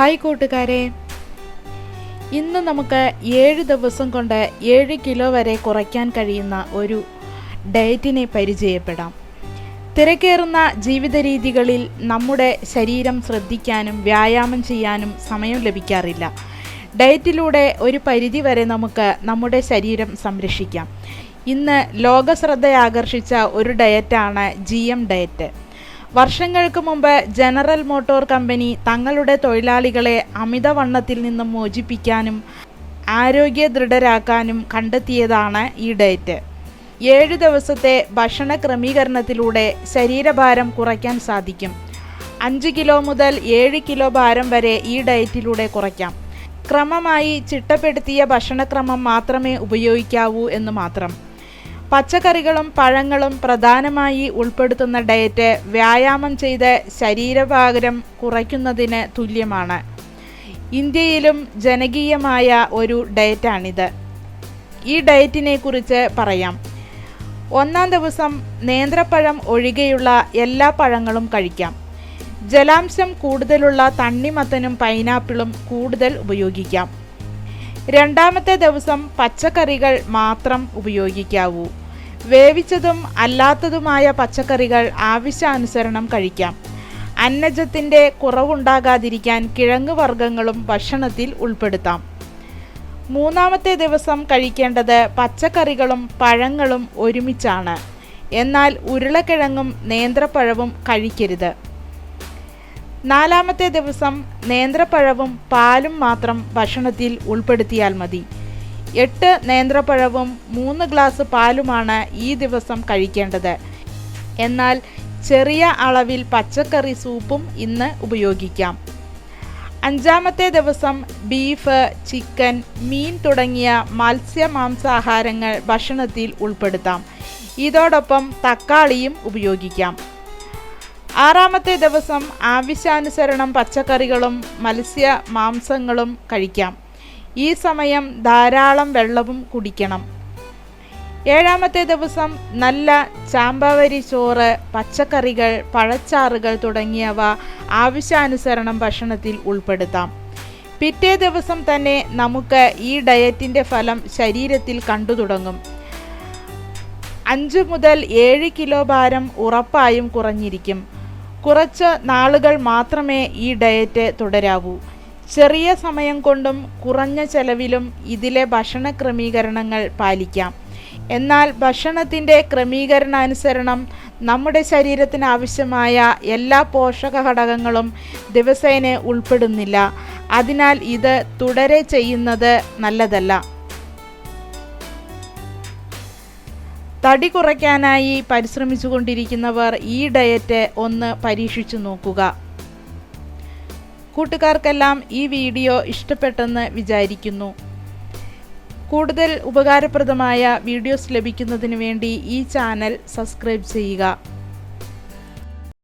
Hi കൂട്ടുകാരെ. ഇന്ന് നമുക്ക് ഏഴ് ദിവസം കൊണ്ട് ഏഴ് കിലോ വരെ കുറയ്ക്കാൻ കഴിയുന്ന ഒരു ഡയറ്റിനെ പരിചയപ്പെടാം. തിരക്കേറുന്ന ജീവിത രീതികളിൽ നമ്മുടെ ശരീരം ശ്രദ്ധിക്കാനും വ്യായാമം ചെയ്യാനും സമയം ലഭിക്കാറില്ല. ഡയറ്റിലൂടെ ഒരു പരിധി വരെ നമുക്ക് നമ്മുടെ ശരീരം സംരക്ഷിക്കാം. ഇന്ന് ലോക ശ്രദ്ധയാകർഷിച്ച ഒരു ഡയറ്റാണ് ജി എം ഡയറ്റ്. വർഷങ്ങൾക്ക് മുമ്പ് ജനറൽ മോട്ടോർ കമ്പനി തങ്ങളുടെ തൊഴിലാളികളെ അമിതവണ്ണത്തിൽ നിന്നും മോചിപ്പിക്കാനും ആരോഗ്യ ദൃഢരാക്കാനും കണ്ടെത്തിയതാണ് ഈ ഡയറ്റ് ഏഴ് ദിവസത്തെ ഭക്ഷണ ക്രമീകരണത്തിലൂടെ ശരീരഭാരം കുറയ്ക്കാൻ സാധിക്കും. അഞ്ച് കിലോ മുതൽ ഏഴ് കിലോ ഭാരം വരെ ഈ ഡയറ്റിലൂടെ കുറയ്ക്കാം. ക്രമമായി ചിട്ടപ്പെടുത്തിയ ഭക്ഷണക്രമം മാത്രമേ ഉപയോഗിക്കാവൂ എന്ന് മാത്രം. പച്ചക്കറികളും പഴങ്ങളും പ്രധാനമായി ഉൾപ്പെടുത്തുന്ന ഡയറ്റ് വ്യായാമം ചെയ്ത് ശരീരഭാരം കുറയ്ക്കുന്നതിന് തുല്യമാണ്. ഇന്ത്യയിലും ജനകീയമായ ഒരു ഡയറ്റാണിത്. ഈ ഡയറ്റിനെ കുറിച്ച് പറയാം. ഒന്നാം ദിവസം നേന്ത്രപ്പഴം ഒഴികെയുള്ള എല്ലാ പഴങ്ങളും കഴിക്കാം. ജലാംശം കൂടുതലുള്ള തണ്ണിമത്തനും പൈനാപ്പിളും കൂടുതൽ ഉപയോഗിക്കാം. രണ്ടാമത്തെ ദിവസം പച്ചക്കറികൾ മാത്രം ഉപയോഗിക്കാവൂ. വേവിച്ചതും അല്ലാത്തതുമായ പച്ചക്കറികൾ ആവശ്യാനുസരണം കഴിക്കാം. അന്നജത്തിന്റെ കുറവുണ്ടാകാതിരിക്കാൻ കിഴങ്ങ് വർഗങ്ങളും ഭക്ഷണത്തിൽ ഉൾപ്പെടുത്താം. മൂന്നാമത്തെ ദിവസം കഴിക്കേണ്ടത് പച്ചക്കറികളും പഴങ്ങളും ഒരുമിച്ചാണ്. എന്നാൽ ഉരുളക്കിഴങ്ങും നേന്ത്രപ്പഴവും കഴിക്കരുത്. നാലാമത്തെ ദിവസം നേന്ത്രപ്പഴവും പാലും മാത്രം ഭക്ഷണത്തിൽ ഉൾപ്പെടുത്തിയാൽ മതി. എട്ട് നേന്ത്രപ്പഴവും മൂന്ന് ഗ്ലാസ് പാലുമാണ് ഈ ദിവസം കഴിക്കേണ്ടത്. എന്നാൽ ചെറിയ അളവിൽ പച്ചക്കറി സൂപ്പും ഇന്ന് ഉപയോഗിക്കാം. അഞ്ചാമത്തെ ദിവസം ബീഫ് ചിക്കൻ മീൻ തുടങ്ങിയ മത്സ്യ മാംസാഹാരങ്ങൾ ഭക്ഷണത്തിൽ ഉൾപ്പെടുത്താം. ഇതോടൊപ്പം തക്കാളിയും ഉപയോഗിക്കാം. ആറാമത്തെ ദിവസം ആവശ്യാനുസരണം പച്ചക്കറികളും മത്സ്യ മാംസങ്ങളും കഴിക്കാം. ഈ സമയം ധാരാളം വെള്ളവും കുടിക്കണം. ഏഴാമത്തെ ദിവസം നല്ല ചാമ്പാവരി ചോറ് പച്ചക്കറികൾ പഴച്ചാറുകൾ തുടങ്ങിയവ ആവശ്യാനുസരണം ഭക്ഷണത്തിൽ ഉൾപ്പെടുത്താം. പിറ്റേ ദിവസം തന്നെ നമുക്ക് ഈ ഡയറ്റിന്റെ ഫലം ശരീരത്തിൽ കണ്ടു തുടങ്ങും. അഞ്ച് മുതൽ ഏഴ് കിലോ ഭാരം ഉറപ്പായും കുറഞ്ഞിരിക്കും. കുറച്ച് നാളുകൾ മാത്രമേ ഈ ഡയറ്റ് തുടരാവൂ. ചെറിയ സമയം കൊണ്ടും കുറഞ്ഞ ചെലവിലും ഇതിലെ ഭക്ഷണ ക്രമീകരണങ്ങൾ പാലിക്കാം. എന്നാൽ ഭക്ഷണത്തിന്റെ ക്രമീകരണാനുസരണം നമ്മുടെ ശരീരത്തിന് ആവശ്യമായ എല്ലാ പോഷക ഘടകങ്ങളും ദിവസേന ഉൾപ്പെടുന്നില്ല. അതിനാൽ ഇത് തുടരെ ചെയ്യുന്നത് നല്ലതല്ല. തടി കുറയ്ക്കാനായി പരിശ്രമിച്ചുകൊണ്ടിരിക്കുന്നവർ ഈ ഡയറ്റ് ഒന്ന് പരീക്ഷിച്ചു നോക്കുക. കൂട്ടുകാർക്കെല്ലാം ഈ വീഡിയോ ഇഷ്ടപ്പെട്ടെന്ന് വിചാരിക്കുന്നു. കൂടുതൽ ഉപകാരപ്രദമായ വീഡിയോസ് ലഭിക്കുന്നതിന് വേണ്ടി ഈ ചാനൽ സബ്സ്ക്രൈബ് ചെയ്യുക.